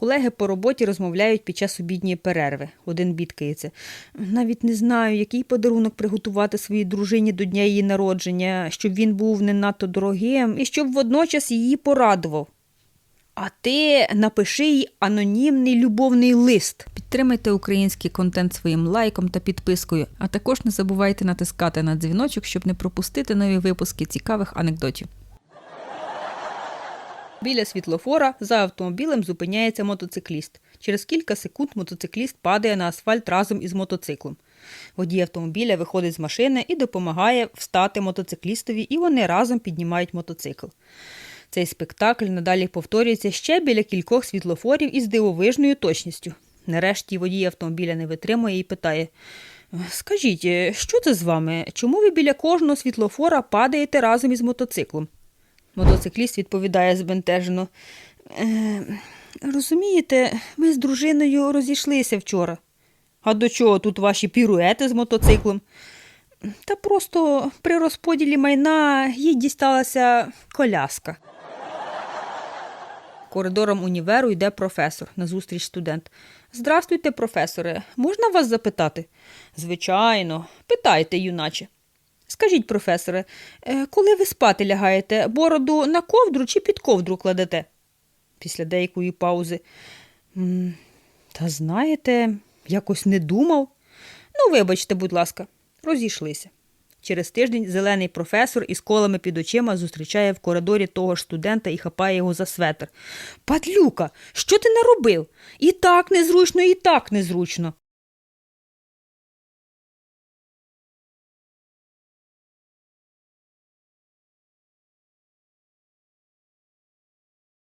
Колеги по роботі розмовляють під час обідньої перерви. Один бідкається. Навіть не знаю, який подарунок приготувати своїй дружині до дня її народження, щоб він був не надто дорогим і щоб водночас її порадував. А ти напиши їй анонімний любовний лист. Підтримайте український контент своїм лайком та підпискою, а також не забувайте натискати на дзвіночок, щоб не пропустити нові випуски цікавих анекдотів. Біля світлофора за автомобілем зупиняється мотоцикліст. Через кілька секунд мотоцикліст падає на асфальт разом із мотоциклом. Водій автомобіля виходить з машини і допомагає встати мотоциклістові, і вони разом піднімають мотоцикл. Цей спектакль надалі повторюється ще біля кількох світлофорів із дивовижною точністю. Нарешті водій автомобіля не витримує і питає: Скажіть, е, що це з вами? Чому ви біля кожного світлофора падаєте разом із мотоциклом? Мотоцикліст відповідає збентежено. Е, розумієте, ми з дружиною розійшлися вчора. А до чого тут ваші піруети з мотоциклом? Та просто при розподілі майна їй дісталася коляска. Коридором універу йде професор назустріч студент. Здрастуйте, професоре, можна вас запитати? Звичайно, питайте, юначе. Скажіть, професоре, е, коли ви спати лягаєте, бороду на ковдру чи під ковдру кладете? Після деякої паузи. Та знаєте, якось не думав. Ну, вибачте, будь ласка, розійшлися. Через тиждень зелений професор із колами під очима зустрічає в коридорі того ж студента і хапає його за светр. Падлюка, що ти наробив? І так незручно, і так незручно.